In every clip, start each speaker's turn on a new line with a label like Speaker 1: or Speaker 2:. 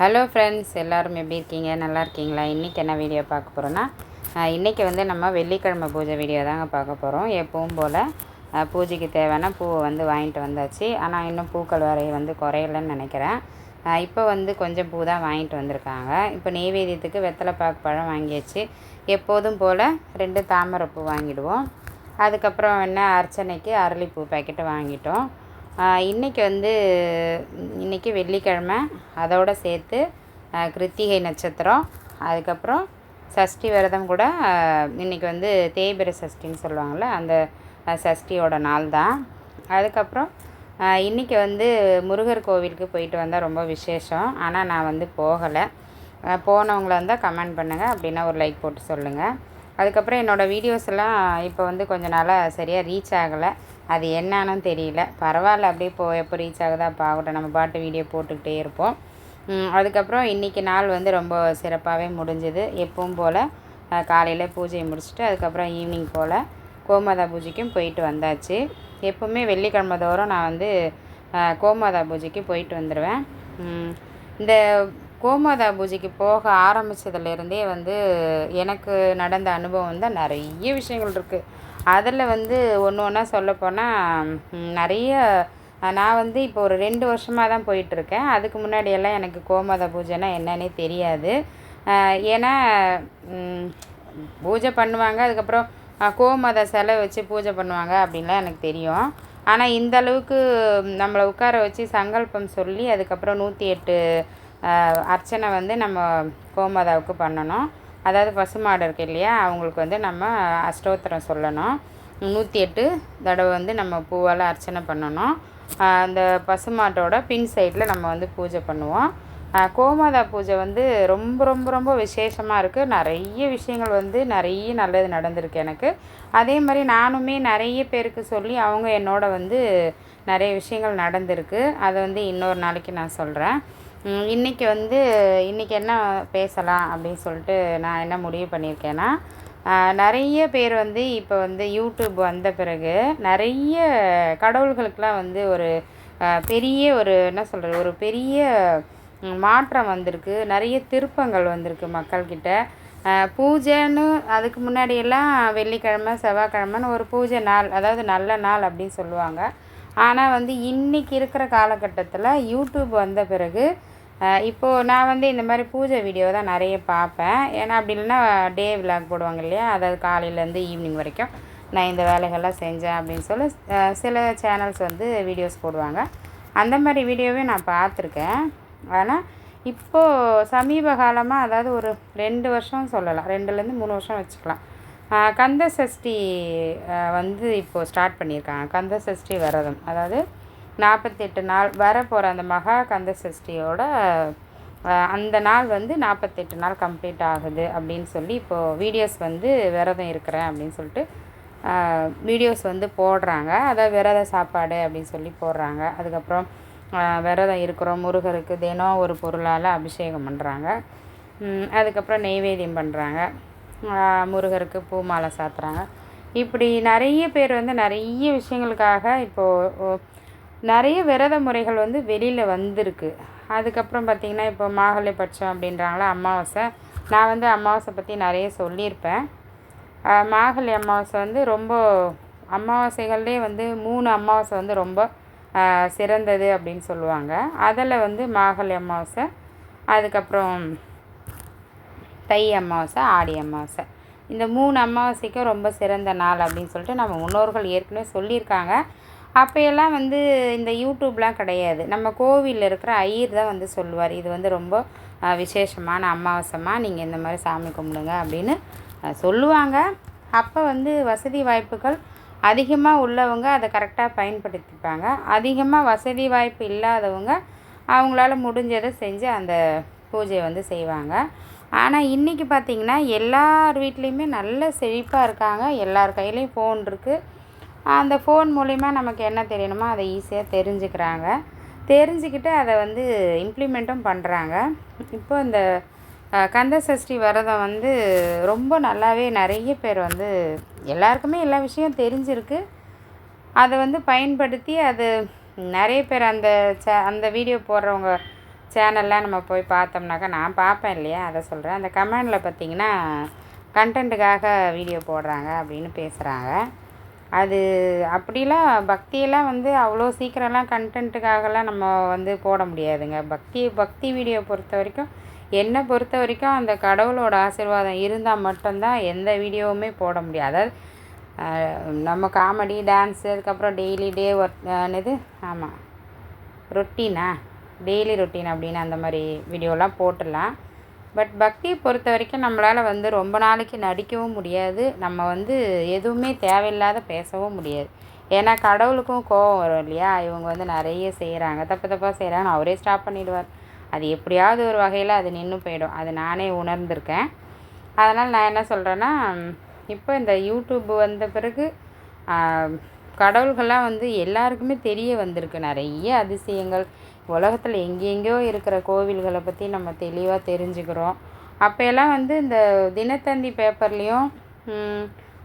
Speaker 1: hello friends எல்லோரும் எப்படி இருக்கீங்க நல்லா இருக்கீங்களா இன்றைக்கி என்ன வீடியோ பார்க்க போகிறோன்னா இன்றைக்கி வந்து நம்ம வெள்ளிக்கிழமை பூஜை வீடியோ தாங்க பார்க்க போகிறோம் எப்பவும் போல் பூஜைக்கு தேவையான பூவை வந்து வாங்கிட்டு வந்தாச்சு ஆனால் இன்னும் பூக்கள் வரை வந்து குறையலன்னு நினைக்கிறேன் இப்போ வந்து கொஞ்சம் பூ தான் வாங்கிட்டு வந்திருக்காங்க இப்போ நெய்வேதியத்துக்கு வெத்தலை பாக்கு பழம் வாங்கியாச்சு எப்போதும் போல் ரெண்டு தாமரை பூ வாங்கிடுவோம் அதுக்கப்புறம் என்ன அர்ச்சனைக்கு அரளிப்பூ பேக்கெட்டு வாங்கிட்டோம் இன்றைக்கி வந்து இன்றைக்கி வெள்ளிக்கிழம அதோடு சேர்த்து கிருத்திகை நட்சத்திரம் அதுக்கப்புறம் சஷ்டி விரதம் கூட இன்றைக்கி வந்து தேய்பிர சஷ்டின்னு சொல்லுவாங்கள்ல அந்த சஷ்டியோட நாள் தான் அதுக்கப்புறம் இன்றைக்கி வந்து முருகர் கோவிலுக்கு போயிட்டு வந்தால் ரொம்ப விசேஷம் ஆனால் நான் வந்து போகலை போனவங்கள இருந்தால் கமெண்ட் பண்ணுங்கள் அப்படின்னா ஒரு லைக் போட்டு சொல்லுங்கள் அதுக்கப்புறம் என்னோடய வீடியோஸ் எல்லாம் இப்போ வந்து கொஞ்ச நாளாக சரியாக ரீச் ஆகலை அது என்னன்னு தெரியல பரவாயில்ல அப்படியே போ எப்போ ரீச் ஆகுதா பார்க்கட்டும் நம்ம பாட்டு வீடியோ போட்டுக்கிட்டே இருப்போம் அதுக்கப்புறம் இன்றைக்கி நாள் வந்து ரொம்ப சிறப்பாகவே முடிஞ்சுது எப்பவும் போல் காலையில் பூஜையை முடிச்சுட்டு அதுக்கப்புறம் ஈவினிங் போல் கோமாதா பூஜைக்கும் போயிட்டு வந்தாச்சு எப்போவுமே வெள்ளிக்கிழமை தோறும் நான் வந்து கோமாதா பூஜைக்கு போயிட்டு வந்துடுவேன் இந்த கோமாதா பூஜைக்கு போக ஆரம்பித்ததுலேருந்தே வந்து எனக்கு நடந்த அனுபவம் தான் நிறைய விஷயங்கள் இருக்குது அதில் வந்து ஒன்று ஒன்றா சொல்லப்போனால் நிறைய நான் வந்து இப்போ ஒரு ரெண்டு வருஷமாக தான் போயிட்டுருக்கேன் அதுக்கு முன்னாடியெல்லாம் எனக்கு கோமத பூஜைன்னா என்னன்னே தெரியாது ஏன்னா பூஜை பண்ணுவாங்க அதுக்கப்புறம் கோமத சிலை வச்சு பூஜை பண்ணுவாங்க அப்படின்லாம் எனக்கு தெரியும் ஆனால் இந்த அளவுக்கு நம்மளை உட்கார வச்சு சங்கல்பம் சொல்லி அதுக்கப்புறம் நூற்றி எட்டு அர்ச்சனை வந்து நம்ம கோமாதாவுக்கு பண்ணணும் அதாவது பசுமாடு இருக்குது இல்லையா அவங்களுக்கு வந்து நம்ம அஷ்டோத்திரம் சொல்லணும் நூற்றி எட்டு தடவை வந்து நம்ம பூவால் அர்ச்சனை பண்ணணும் அந்த பசு மாட்டோட பின் சைடில் நம்ம வந்து பூஜை பண்ணுவோம் கோமாதா பூஜை வந்து ரொம்ப ரொம்ப ரொம்ப விசேஷமாக இருக்குது நிறைய விஷயங்கள் வந்து நிறைய நல்லது நடந்திருக்கு எனக்கு அதே மாதிரி நானுமே நிறைய பேருக்கு சொல்லி அவங்க என்னோட வந்து நிறைய விஷயங்கள் நடந்திருக்கு அதை வந்து இன்னொரு நாளைக்கு நான் சொல்கிறேன் இன்றைக்கி வந்து இன்றைக்கி என்ன பேசலாம் அப்படின்னு சொல்லிட்டு நான் என்ன முடிவு பண்ணியிருக்கேன்னா நிறைய பேர் வந்து இப்போ வந்து யூடியூப் வந்த பிறகு நிறைய கடவுள்களுக்கெலாம் வந்து ஒரு பெரிய ஒரு என்ன சொல்கிறது ஒரு பெரிய மாற்றம் வந்திருக்கு நிறைய திருப்பங்கள் வந்திருக்கு மக்கள்கிட்ட பூஜைன்னு அதுக்கு முன்னாடியெல்லாம் வெள்ளிக்கிழமை செவ்வாய்க்கிழமைன்னு ஒரு பூஜை நாள் அதாவது நல்ல நாள் அப்படின்னு சொல்லுவாங்க ஆனால் வந்து இன்றைக்கி இருக்கிற காலகட்டத்தில் யூடியூப் வந்த பிறகு இப்போது நான் வந்து இந்த மாதிரி பூஜை வீடியோ தான் நிறைய பார்ப்பேன் ஏன்னா அப்படி இல்லைன்னா டே விலாக் போடுவாங்க இல்லையா அதாவது காலையிலேருந்து ஈவினிங் வரைக்கும் நான் இந்த வேலைகள்லாம் செஞ்சேன் அப்படின்னு சொல்லி சில சேனல்ஸ் வந்து வீடியோஸ் போடுவாங்க அந்த மாதிரி வீடியோவே நான் பார்த்துருக்கேன் ஆனால் இப்போது சமீப காலமாக அதாவது ஒரு ரெண்டு வருஷம் சொல்லலாம் ரெண்டுலேருந்து மூணு வருஷம் வச்சுக்கலாம் கந்த சஷ்டி வந்து இப்போது ஸ்டார்ட் பண்ணியிருக்காங்க கந்த சஷ்டி விரதம் அதாவது நாற்பத்தெட்டு நாள் வரப்போகிற அந்த மகா கந்த சஷ்டியோட அந்த நாள் வந்து நாற்பத்தெட்டு நாள் கம்ப்ளீட் ஆகுது அப்படின்னு சொல்லி இப்போது வீடியோஸ் வந்து விரதம் இருக்கிறேன் அப்படின்னு சொல்லிட்டு வீடியோஸ் வந்து போடுறாங்க அதாவது விரத சாப்பாடு அப்படின்னு சொல்லி போடுறாங்க அதுக்கப்புறம் விரதம் இருக்கிறோம் முருகருக்கு தினம் ஒரு பொருளால் அபிஷேகம் பண்ணுறாங்க அதுக்கப்புறம் நெய்வேத்தியம் பண்ணுறாங்க முருகருக்கு பூ மாலை சாத்துறாங்க இப்படி நிறைய பேர் வந்து நிறைய விஷயங்களுக்காக இப்போது நிறைய விரத முறைகள் வந்து வெளியில் வந்திருக்கு அதுக்கப்புறம் பார்த்திங்கன்னா இப்போ மாகழை பட்சம் அப்படின்றாங்களா அமாவாசை நான் வந்து அமாவாசை பற்றி நிறைய சொல்லியிருப்பேன் மாகளி அமாவாசை வந்து ரொம்ப அமாவாசைகள்லேயே வந்து மூணு அமாவாசை வந்து ரொம்ப சிறந்தது அப்படின்னு சொல்லுவாங்க அதில் வந்து மாகளி அமாவாசை அதுக்கப்புறம் தை அமாவாசை ஆடி அமாவாசை இந்த மூணு அமாவாசைக்கும் ரொம்ப சிறந்த நாள் அப்படின்னு சொல்லிட்டு நம்ம முன்னோர்கள் ஏற்கனவே சொல்லியிருக்காங்க அப்போயெல்லாம் வந்து இந்த யூடியூப்லாம் கிடையாது நம்ம கோவிலில் இருக்கிற ஐயர் தான் வந்து சொல்லுவார் இது வந்து ரொம்ப விசேஷமான அமாவாசைமா நீங்கள் இந்த மாதிரி சாமி கும்பிடுங்க அப்படின்னு சொல்லுவாங்க அப்போ வந்து வசதி வாய்ப்புகள் அதிகமாக உள்ளவங்க அதை கரெக்டாக பயன்படுத்திப்பாங்க அதிகமாக வசதி வாய்ப்பு இல்லாதவங்க அவங்களால முடிஞ்சதை செஞ்சு அந்த பூஜையை வந்து செய்வாங்க ஆனால் இன்றைக்கி பார்த்திங்கன்னா எல்லார் வீட்லேயுமே நல்ல செழிப்பாக இருக்காங்க எல்லார் கையிலையும் ஃபோன் இருக்குது அந்த ஃபோன் மூலிமா நமக்கு என்ன தெரியணுமோ அதை ஈஸியாக தெரிஞ்சுக்கிறாங்க தெரிஞ்சுக்கிட்டு அதை வந்து இம்ப்ளிமெண்ட்டும் பண்ணுறாங்க இப்போ இந்த கந்த சஷ்டி விரதம் வந்து ரொம்ப நல்லாவே நிறைய பேர் வந்து எல்லாருக்குமே எல்லா விஷயம் தெரிஞ்சிருக்கு அதை வந்து பயன்படுத்தி அது நிறைய பேர் அந்த சே அந்த வீடியோ போடுறவங்க சேனல்லாம் நம்ம போய் பார்த்தோம்னாக்கா நான் பார்ப்பேன் இல்லையா அதை சொல்கிறேன் அந்த கமெண்டில் பார்த்திங்கன்னா கண்டென்ட்டுக்காக வீடியோ போடுறாங்க அப்படின்னு பேசுகிறாங்க அது அப்படிலாம் பக்தியெல்லாம் வந்து அவ்வளோ சீக்கிரம்லாம் கன்டென்ட்டுக்காகலாம் நம்ம வந்து போட முடியாதுங்க பக்தி பக்தி வீடியோ பொறுத்த வரைக்கும் என்னை பொறுத்த வரைக்கும் அந்த கடவுளோட ஆசீர்வாதம் இருந்தால் மட்டும்தான் எந்த வீடியோவுமே போட முடியாது அதாவது நம்ம காமெடி டான்ஸு அதுக்கப்புறம் டெய்லி டே ஒர்க் என்னது ஆமாம் ரொட்டீனா டெய்லி ரொட்டீன் அப்படின்னு அந்த மாதிரி வீடியோலாம் போட்டுடலாம் பட் பக்தியை பொறுத்த வரைக்கும் நம்மளால் வந்து ரொம்ப நாளைக்கு நடிக்கவும் முடியாது நம்ம வந்து எதுவுமே தேவையில்லாத பேசவும் முடியாது ஏன்னா கடவுளுக்கும் கோபம் வரும் இல்லையா இவங்க வந்து நிறைய செய்கிறாங்க தப்பு தப்பாக செய்கிறாங்கன்னு அவரே ஸ்டாப் பண்ணிடுவார் அது எப்படியாவது ஒரு வகையில் அது நின்று போயிடும் அது நானே உணர்ந்திருக்கேன் அதனால் நான் என்ன சொல்கிறேன்னா இப்போ இந்த யூடியூப் வந்த பிறகு கடவுள்கள்லாம் வந்து எல்லாருக்குமே தெரிய வந்திருக்கு நிறைய அதிசயங்கள் உலகத்தில் எங்கெங்கேயோ இருக்கிற கோவில்களை பற்றி நம்ம தெளிவாக தெரிஞ்சுக்கிறோம் அப்போயெல்லாம் வந்து இந்த தினத்தந்தி பேப்பர்லேயும்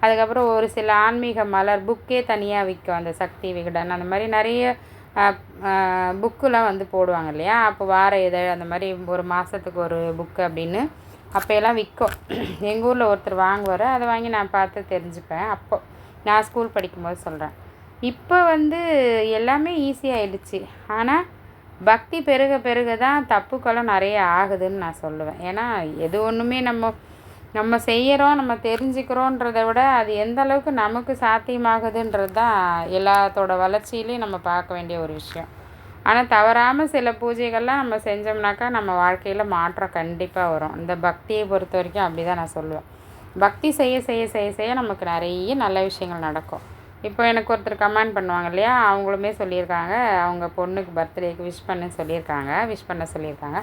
Speaker 1: அதுக்கப்புறம் ஒரு சில ஆன்மீக மலர் புக்கே தனியாக விற்கும் அந்த சக்தி விகடன் அந்த மாதிரி நிறைய புக்கெலாம் வந்து போடுவாங்க இல்லையா அப்போ வார இதழ் அந்த மாதிரி ஒரு மாதத்துக்கு ஒரு புக்கு அப்படின்னு அப்போயெல்லாம் விற்கும் எங்கள் ஊரில் ஒருத்தர் வாங்குவார் அதை வாங்கி நான் பார்த்து தெரிஞ்சுப்பேன் அப்போ நான் ஸ்கூல் படிக்கும்போது சொல்கிறேன் இப்போ வந்து எல்லாமே ஈஸியாகிடுச்சு ஆனால் பக்தி பெருக பெருக தான் தப்புக்களும் நிறைய ஆகுதுன்னு நான் சொல்லுவேன் ஏன்னா எது ஒன்றுமே நம்ம நம்ம செய்கிறோம் நம்ம தெரிஞ்சுக்கிறோன்றத விட அது எந்த அளவுக்கு நமக்கு சாத்தியமாகுதுன்றது தான் எல்லாத்தோட வளர்ச்சியிலையும் நம்ம பார்க்க வேண்டிய ஒரு விஷயம் ஆனால் தவறாமல் சில பூஜைகள்லாம் நம்ம செஞ்சோம்னாக்கா நம்ம வாழ்க்கையில் மாற்றம் கண்டிப்பாக வரும் இந்த பக்தியை பொறுத்த வரைக்கும் அப்படி தான் நான் சொல்லுவேன் பக்தி செய்ய செய்ய செய்ய செய்ய நமக்கு நிறைய நல்ல விஷயங்கள் நடக்கும் இப்போ எனக்கு ஒருத்தர் கமெண்ட் பண்ணுவாங்க இல்லையா அவங்களுமே சொல்லியிருக்காங்க அவங்க பொண்ணுக்கு பர்த்டேக்கு விஷ் பண்ண சொல்லியிருக்காங்க விஷ் பண்ண சொல்லியிருக்காங்க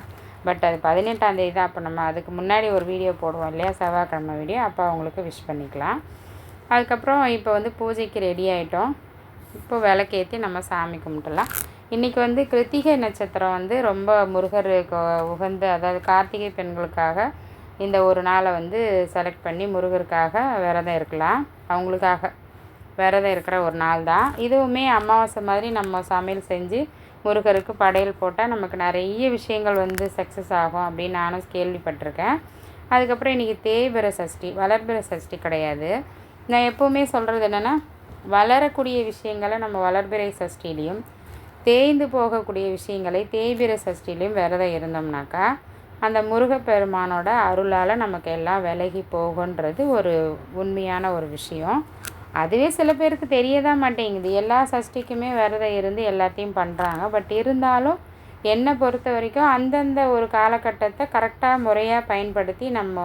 Speaker 1: பட் அது பதினெட்டாந்தேதி தான் அப்போ நம்ம அதுக்கு முன்னாடி ஒரு வீடியோ போடுவோம் இல்லையா செவ்வாய்க்கிழமை வீடியோ அப்போ அவங்களுக்கு விஷ் பண்ணிக்கலாம் அதுக்கப்புறம் இப்போ வந்து பூஜைக்கு ரெடி ஆகிட்டோம் இப்போ விளக்கேற்றி நம்ம சாமி கும்பிட்டுலாம் இன்றைக்கி வந்து கிருத்திகை நட்சத்திரம் வந்து ரொம்ப முருகர் உகந்த அதாவது கார்த்திகை பெண்களுக்காக இந்த ஒரு நாளை வந்து செலக்ட் பண்ணி முருகருக்காக விரதம் இருக்கலாம் அவங்களுக்காக விரதம் இருக்கிற ஒரு நாள் தான் இதுவுமே அமாவாசை மாதிரி நம்ம சமையல் செஞ்சு முருகருக்கு படையல் போட்டால் நமக்கு நிறைய விஷயங்கள் வந்து சக்ஸஸ் ஆகும் அப்படின்னு நானும் கேள்விப்பட்டிருக்கேன் அதுக்கப்புறம் இன்றைக்கி தேய்பிர சஷ்டி வளர்பிற சஷ்டி கிடையாது நான் எப்போவுமே சொல்கிறது என்னென்னா வளரக்கூடிய விஷயங்களை நம்ம வளர்பிறை சஷ்டிலையும் தேய்ந்து போகக்கூடிய விஷயங்களை தேய்பிர சஷ்டிலையும் விரதம் இருந்தோம்னாக்கா அந்த முருகப்பெருமானோட அருளால் நமக்கு எல்லாம் விலகி போகுன்றது ஒரு உண்மையான ஒரு விஷயம் அதுவே சில பேருக்கு தெரியதான் மாட்டேங்குது எல்லா சஷ்டிக்குமே விரதம் இருந்து எல்லாத்தையும் பண்ணுறாங்க பட் இருந்தாலும் என்னை பொறுத்த வரைக்கும் அந்தந்த ஒரு காலகட்டத்தை கரெக்டாக முறையாக பயன்படுத்தி நம்ம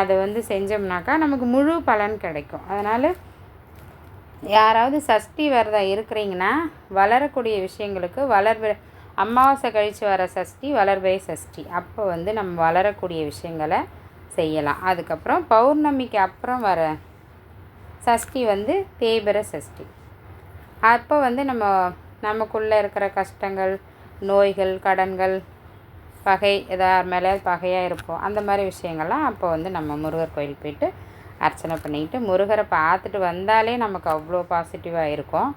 Speaker 1: அதை வந்து செஞ்சோம்னாக்கா நமக்கு முழு பலன் கிடைக்கும் அதனால் யாராவது சஷ்டி விரதம் இருக்கிறீங்கன்னா வளரக்கூடிய விஷயங்களுக்கு வளர் அமாவாசை கழித்து வர சஷ்டி வளர்பிறை சஷ்டி அப்போ வந்து நம்ம வளரக்கூடிய விஷயங்களை செய்யலாம் அதுக்கப்புறம் பௌர்ணமிக்கு அப்புறம் வர சஷ்டி வந்து தேய்பிர சஷ்டி அப்போ வந்து நம்ம நமக்குள்ளே இருக்கிற கஷ்டங்கள் நோய்கள் கடன்கள் பகை எதாவது மேலே பகையாக இருப்போம் அந்த மாதிரி விஷயங்கள்லாம் அப்போ வந்து நம்ம முருகர் கோயில் போயிட்டு அர்ச்சனை பண்ணிக்கிட்டு முருகரை பார்த்துட்டு வந்தாலே நமக்கு அவ்வளோ பாசிட்டிவாக இருக்கும்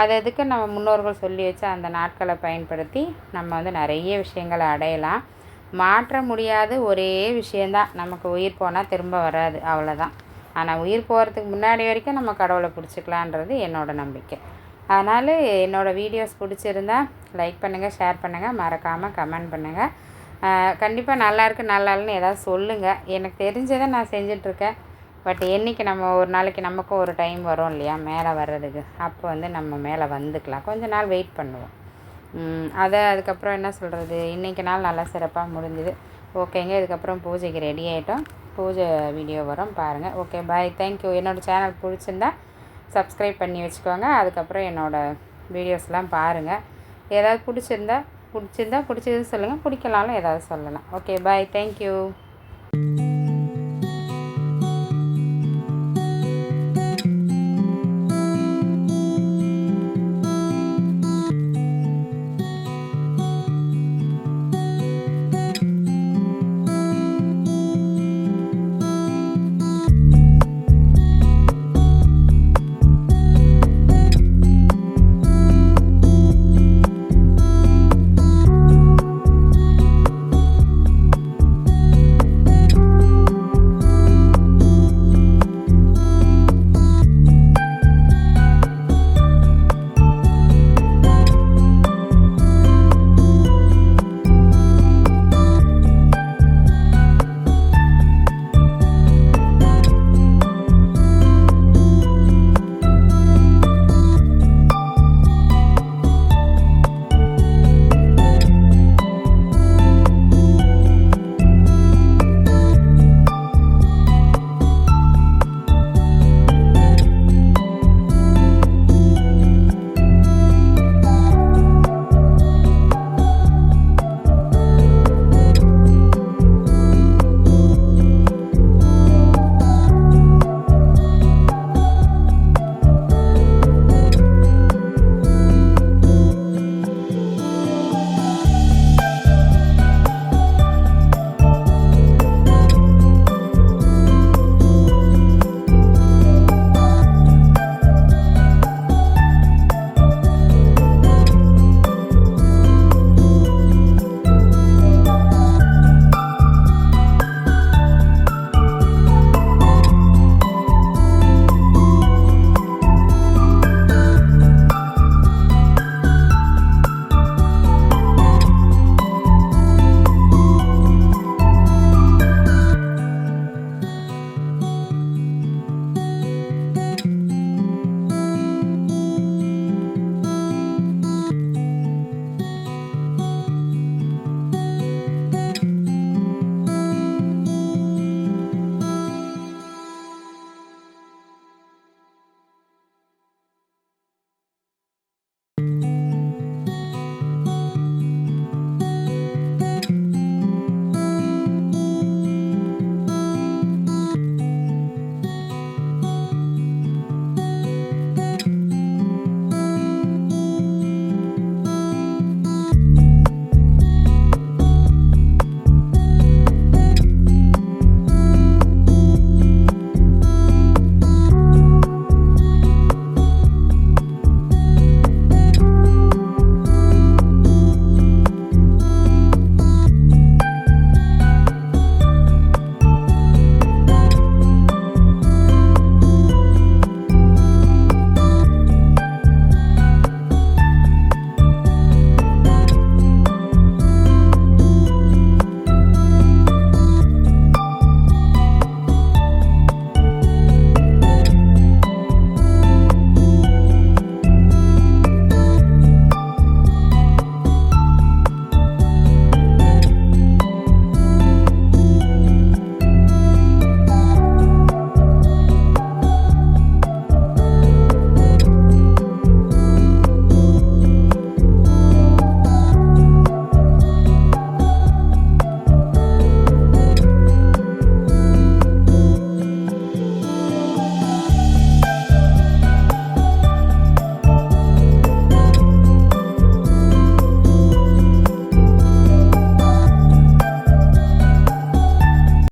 Speaker 1: அது எதுக்கு நம்ம முன்னோர்கள் சொல்லி வச்சு அந்த நாட்களை பயன்படுத்தி நம்ம வந்து நிறைய விஷயங்களை அடையலாம் மாற்ற முடியாத ஒரே விஷயந்தான் நமக்கு உயிர் போனால் திரும்ப வராது அவ்வளோதான் ஆனால் உயிர் போகிறதுக்கு முன்னாடி வரைக்கும் நம்ம கடவுளை பிடிச்சிக்கலான்றது என்னோடய நம்பிக்கை அதனால் என்னோடய வீடியோஸ் பிடிச்சிருந்தா லைக் பண்ணுங்கள் ஷேர் பண்ணுங்கள் மறக்காமல் கமெண்ட் பண்ணுங்கள் கண்டிப்பாக நல்லா இருக்குது நல்லா இல்லைன்னு ஏதாவது சொல்லுங்கள் எனக்கு தெரிஞ்சதை நான் செஞ்சிட்ருக்கேன் பட் என்றைக்கு நம்ம ஒரு நாளைக்கு நமக்கும் ஒரு டைம் வரும் இல்லையா மேலே வர்றதுக்கு அப்போ வந்து நம்ம மேலே வந்துக்கலாம் கொஞ்ச நாள் வெயிட் பண்ணுவோம் அதை அதுக்கப்புறம் என்ன சொல்கிறது இன்றைக்கி நாள் நல்லா சிறப்பாக முடிஞ்சுது ஓகேங்க இதுக்கப்புறம் பூஜைக்கு ரெடி ஆகிட்டோம் பூஜை வீடியோ வரும் பாருங்கள் ஓகே பாய் தேங்க்யூ என்னோடய சேனல் பிடிச்சிருந்தா சப்ஸ்கிரைப் பண்ணி வச்சுக்கோங்க அதுக்கப்புறம் என்னோடய வீடியோஸ்லாம் பாருங்கள் ஏதாவது பிடிச்சிருந்தா பிடிச்சிருந்தா பிடிச்சது சொல்லுங்கள் பிடிக்கலாம்னு ஏதாவது சொல்லலாம் ஓகே பாய் தேங்க்யூ